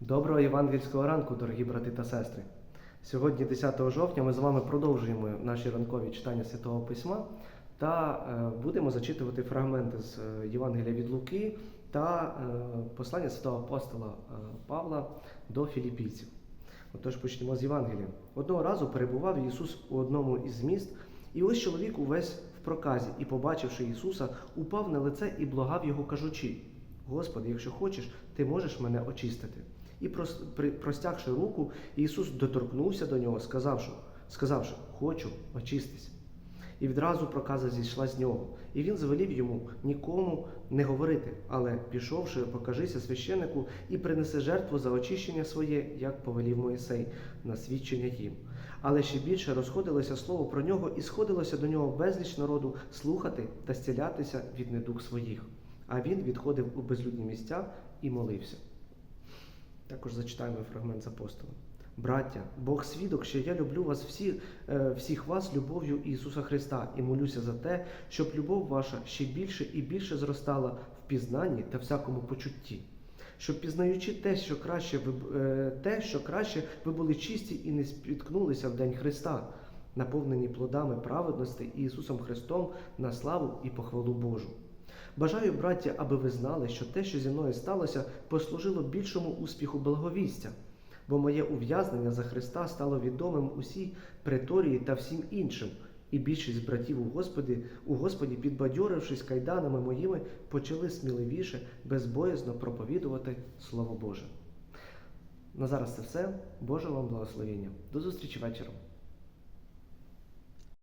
Доброго євангельського ранку, дорогі брати та сестри. Сьогодні, 10 жовтня, ми з вами продовжуємо наші ранкові читання Святого Письма та е, будемо зачитувати фрагменти з е, Євангелія від Луки та е, послання святого апостола Павла до філіппійців. Отож почнемо з Євангелія. Одного разу перебував Ісус у одному із міст, і ось чоловік увесь в проказі, і, побачивши Ісуса, упав на лице і благав його, кажучи: Господи, якщо хочеш, ти можеш мене очистити. І прос- простягши руку, Ісус доторкнувся до нього, сказавши, сказавши Хочу, очистись. І відразу проказа зійшла з нього. І він звелів йому нікому не говорити, але, пішовши, покажися священику і принеси жертву за очищення своє, як повелів Моїсей, на свідчення їм. Але ще більше розходилося слово про нього, і сходилося до нього безліч народу слухати та зцілятися від недуг своїх. А він відходив у безлюдні місця і молився. Також зачитаємо фрагмент з апостола. Браття, Бог свідок, що я люблю вас всі, е, всіх вас любов'ю Ісуса Христа і молюся за те, щоб любов ваша ще більше і більше зростала в пізнанні та всякому почутті. Щоб пізнаючи те, що краще ви е, те, що краще ви були чисті і не спіткнулися в день Христа, наповнені плодами праведності Ісусом Христом на славу і похвалу Божу. Бажаю, браття, аби ви знали, що те, що зі мною сталося, послужило більшому успіху благовістя, бо моє ув'язнення за Христа стало відомим усій преторії та всім іншим, і більшість братів у Господі, у Господі, підбадьорившись кайданами моїми, почали сміливіше, безбоязно проповідувати Слово Боже. На зараз це все. Боже вам благословення. До зустрічі вечором.